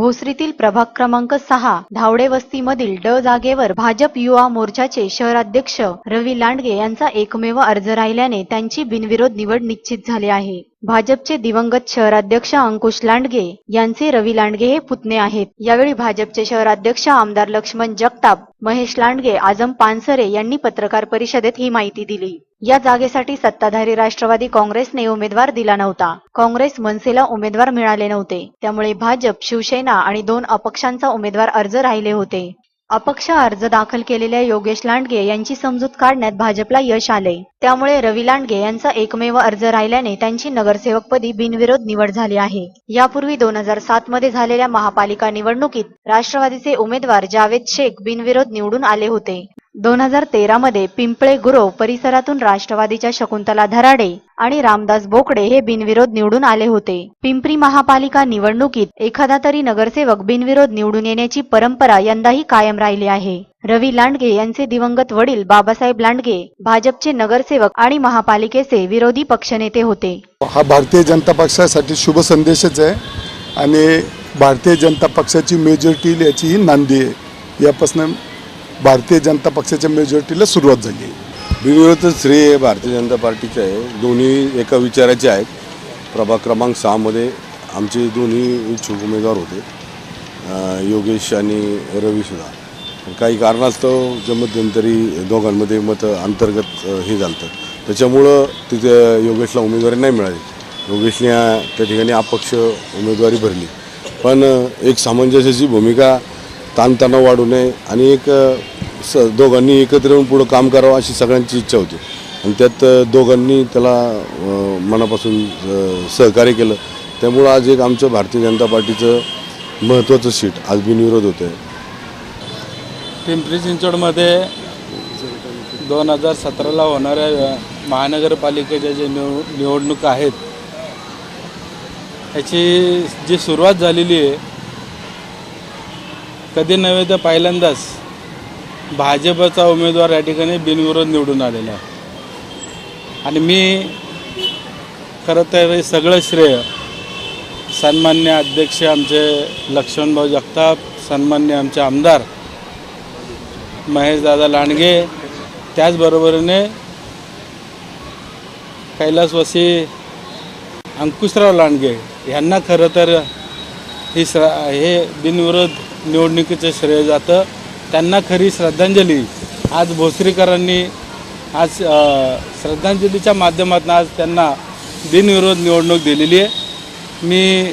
भोसरीतील प्रभाग क्रमांक सहा धावडे वस्तीमधील ड जागेवर भाजप युवा मोर्चाचे शहराध्यक्ष रवी लांडगे यांचा एकमेव अर्ज राहिल्याने त्यांची बिनविरोध निवड निश्चित झाली आहे. भाजपचे दिवंगत शहराध्यक्ष अंकुश लांडगे यांचे रवी लांडगे हे पुतणे आहेत. यावेळी भाजपचे शहराध्यक्ष आमदार लक्ष्मण जगताप महेश लांडगे आजम पानसरे यांनी पत्रकार परिषदेत ही माहिती दिली. या जागेसाठी सत्ताधारी राष्ट्रवादी काँग्रेसने उमेदवार दिला नव्हता. काँग्रेस मनसेला उमेदवार मिळाले नव्हते. त्यामुळे भाजप शिवसेना आणि दोन अपक्षांचा उमेदवार अर्ज राहिले होते. अपक्ष अर्ज दाखल केलेल्या योगेश लांडगे यांची समजूत काढण्यात भाजपला यश आले. त्यामुळे रवी लांडगे यांचा एकमेव अर्ज राहिल्याने त्यांची नगरसेवकपदी बिनविरोध निवड झाली आहे. यापूर्वी दोन हजार सात मध्ये झालेल्या महापालिका निवडणुकीत राष्ट्रवादीचे उमेदवार जावेद शेख बिनविरोध निवडून आले होते. दोन हजार तेरा मध्ये पिंपळे गुरो परिसरातून राष्ट्रवादीच्या शकुंतला धराडे आणि रामदास बोकडे हे बिनविरोध निवडून आले होते. पिंपरी महापालिका निवडणुकीत एखादा तरी नगरसेवक बिनविरोध निवडून येण्याची परंपरा यंदाही कायम राहिली आहे. रवी लांडगे यांचे दिवंगत वडील बाबासाहेब लांडगे भाजपचे नगरसेवक आणि महापालिकेचे विरोधी पक्षनेते होते. हा भारतीय जनता पक्षासाठी शुभ संदेशच आहे आणि भारतीय जनता पक्षाची मेजॉरिटी याची नांदी आहे. यापासून भारतीय जनता पक्षाच्या मेजॉरिटीला सुरुवात झाली. आहे बिनविरोध श्रेय भारतीय जनता पार्टीचे आहे. दोन्ही एका विचाराचे आहेत. प्रभाग क्रमांक सहामध्ये आमचे दोन्ही इच्छुक उमेदवार होते. योगेश आणि रवीसुद्धा काही कारणास्तव जे मध्यंतरी दोघांमध्ये मत अंतर्गत हे झालं त्याच्यामुळं तिथे योगेशला उमेदवारी नाही मिळाली. योगेशने त्या ठिकाणी अपक्ष उमेदवारी भरली. पण एक सामंजस्याची भूमिका ताणतणाव वाढू नये आणि एक स दोघांनी एकत्र येऊन पुढं काम करावं अशी सगळ्यांची इच्छा होती. आणि त्यात दोघांनी त्याला मनापासून सहकार्य केलं. त्यामुळं आज एक आमचं भारतीय जनता पार्टीचं महत्त्वाचं सीट आज बिनविरोध होतं आहे पिंपरी चिंचवडमध्ये दोन हजार सतराला होणाऱ्या महानगरपालिकेच्या जे निव निवडणुका आहेत याची जी सुरुवात झालेली आहे कधी नव्हे तर पहिल्यांदाच भाजपचा उमेदवार या ठिकाणी बिनविरोध निवडून आलेला आहे. आणि मी खरं तर हे सगळं श्रेय सन्मान्य अध्यक्ष आमचे लक्ष्मणभाऊ जगताप सन्मान्य आमचे आमदार महेशदादा लांडगे त्याचबरोबरीने कैलासवासी अंकुशराव लांडगे यांना खरं तर ही स हे बिनविरोध निवडणुकीचं श्रेय जातं. त्यांना खरी श्रद्धांजली. आज भोसरीकरांनी आज श्रद्धांजलीच्या माध्यमातून आज त्यांना बिनविरोध निवडणूक दिलेली आहे. मी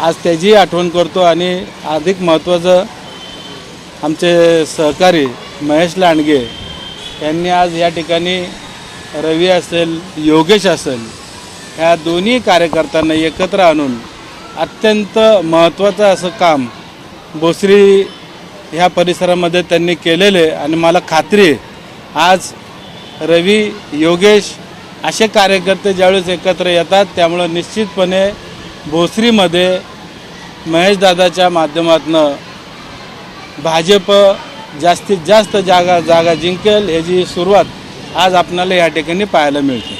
आज त्याची आठवण करतो आणि अधिक महत्त्वाचं आमचे सहकारी महेश लांडगे यांनी आज या ठिकाणी रवी असेल योगेश असेल ह्या दोन्ही कार्यकर्त्यांना एकत्र आणून अत्यंत महत्त्वाचं असं काम भोसरी ह्या परिसरामध्ये त्यांनी केलेले आणि मला खात्री आहे आज रवी योगेश असे कार्यकर्ते ज्यावेळेस एकत्र येतात त्यामुळं निश्चितपणे भोसरीमध्ये महेशदादाच्या माध्यमातून भाजप जास्तीत जास्त जागा जागा जिंकेल ह्याची सुरुवात आज आपणाला या ठिकाणी पाहायला मिळते.